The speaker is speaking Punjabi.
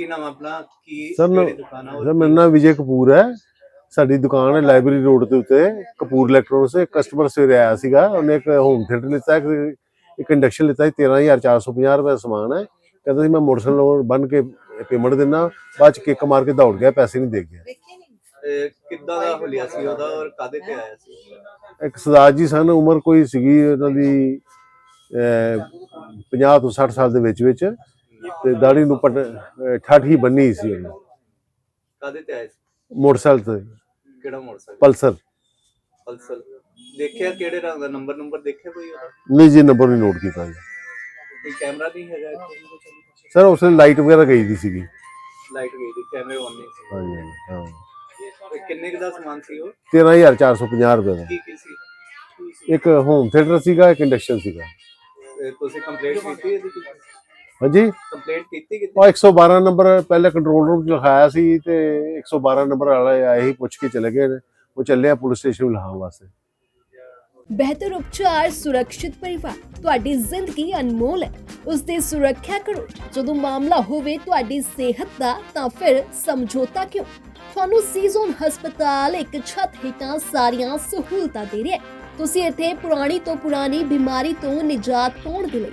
ਕੀ ਨਾਮ ਆਪਣਾ? ਕੀ ਸਰ ਕਿਹੜੀ ਦੁਕਾਨ ਆ? ਸਰ ਮੇਰਾ ਨਾਮ ਵਿਜੇ ਕਪੂਰ ਹੈ। ਸਾਡੀ ਦੁਕਾਨ ਹੈ ਲਾਇਬ੍ਰੇਰੀ ਰੋਡ ਦੇ ਉੱਤੇ ਕਪੂਰ ਇਲੈਕਟ੍ਰੋਨਿਕਸ ਇੱਕ ਕਸਟਮਰ ਸਵੇਰੇ ਆਇਆ ਸੀਗਾ ਉਹਨੇ ਇੱਕ ਹੋਮ ਥੀਏਟਰ ਲਿੱਤਾ ਇੱਕ ਇੱਕ ਇੰਡਕਸ਼ਨ ਲਿੱਤਾ ਸੀ 13450 ਰੁਪਏ ਦਾ ਸਮਾਨ ਹੈ। ਕਹਿੰਦਾ ਸੀ ਮੈਂ ਮੋਟਰਸਾਈਕਲ ਬੰਨ ਕੇ ਪੇਮੈਂਟ ਦਿੰਦਾ ਬਾਅਦ ਚ ਕਿੱਕ ਮਾਰ ਕੇ ਦੌੜ ਗਿਆ ਪੈਸੇ ਨਹੀਂ ਦੇ ਗਿਆ। ਇਹ ਕਿੱਦਾਂ ਦਾ ਹੁਲੀਆ ਸੀ ਉਹਦਾ ਔਰ ਕਾਦੇ ਤੇ ਆਇਆ ਸੀ? ਇੱਕ ਸਰਦਾਰ ਜੀ ਸਨ ਉਮਰ ਕੋਈ ਸੀਗੀ ਉਹਨਾਂ ਦੀ ਅਹ, 50 ਤੋਂ 60 ਸਾਲ ਦੇ ਵਿੱਚ ਵਿੱਚ ਤੇ ਦਾੜੀ ਨੂੰ ਪਟ ਠੱਠ ਹੀ ਬੰਨੀ ਸੀ ਉਹਨੇ। ਕਾਦੇ ਤੇ ਆਇਆ ਸੀ? ਮੋਟਰਸਾਈਕਲ ਤੇ। ਕਿਹੜਾ ਮੋਟਰਸਾਈਕਲ? ਪਲਸਰ। ਪਲਸਰ। ਦੇਖਿਆ ਕਿਹੜੇ ਰੰਗ ਦਾ? ਨੰਬਰ ਨੰਬਰ ਦੇਖਿਆ ਕੋਈ ਉਹਦਾ? ਨਹੀਂ ਜੀ ਨੰਬਰ ਨਹੀਂ ਨੋਟ ਕੀਤਾ ਜੀ। ਕੋਈ ਕੈਮਰਾ ਨਹੀਂ ਹੈਗਾ ਇੱਥੇ? ਸਰ ਉਸ ਨੇ ਲਾਈਟ ਵਗੈਰਾ ਗਈ ਦੀ ਸੀਗੀ। ਲਾਈਟ ਗਈ ਦੀ ਕੈਮਰੇ ਆਨ ਨਹੀਂ ਸੀ। ਹਾਂਜੀ ਹਾਂਜੀ, ਹਾਂ। ਤੇ ਕਿੰਨੇ ਕੁ ਦਾ ਸਮਾਨ ਸੀ ਉਹ? 13450 ਰੁਪਏ ਦਾ। ਕੀ ਕੀ ਸੀ? ਇੱਕ ਹੋਮ ਥੀਏਟਰ ਸੀਗਾ ਇੱਕ ਇੰਡਕਸ਼ਨ ਸੀਗਾ। ਤੇ ਤੁਸੀਂ ਕੰਪਲੇਂਟ ਕੀਤੀ ਇਹਦੀ ਹਾਂਜੀ। ਕੰਪਲੇਂਟ ਕੀਤੀ ਕਿਤੇ? ਉਹ 112 ਨੰਬਰ ਪਹਿਲੇ ਕੰਟਰੋਲ ਰੂਮ 'ਚ ਲਿਖਾਇਆ ਸੀ ਤੇ 112 ਨੰਬਰ ਵਾਲੇ ਆਏ ਹੀ ਪੁੱਛ ਕੇ ਚਲੇ ਗਏ ਨੇ। ਉਹ ਚੱਲਿਆ ਪੁਲਿਸ ਸਟੇਸ਼ਨ ਲਿਖਾਉਣ ਵਾਸਤੇ। ਬਿਹਤਰ ਉਪਚਾਰ ਸੁਰੱਖਿਅਤ ਪਰਿਵਾਰ ਤੁਹਾਡੀ ਜ਼ਿੰਦਗੀ ਅਨਮੋਲ ਹੈ। ਉਸ ਦੀ ਸੁਰੱਖਿਆ ਕਰੋ। ਜਦੋਂ ਮਾਮਲਾ ਹੋਵੇ ਤੁਹਾਡੀ ਸਿਹਤ ਦਾ ਤਾਂ ਫਿਰ ਸਮਝੌਤਾ ਕਿਉਂ? ਤੁਹਾਨੂੰ ਸੀਜ਼ਨ ਹਸਪਤਾਲ ਇੱਕ ਛੱਤ ਹੇਠਾਂ ਸਾਰੀਆਂ ਸਹੂਲਤਾਂ ਦੇ ਰਿਹਾ ਹੈ। ਤੁਸੀਂ ਇੱਥੇ ਪੁਰਾਣੀ ਤੋਂ ਪੁਰਾਣੀ ਬਿਮਾਰੀ ਤੋਂ ਨਿਜਾਤ ਪਾਉਣ ਦੇ ਲਈ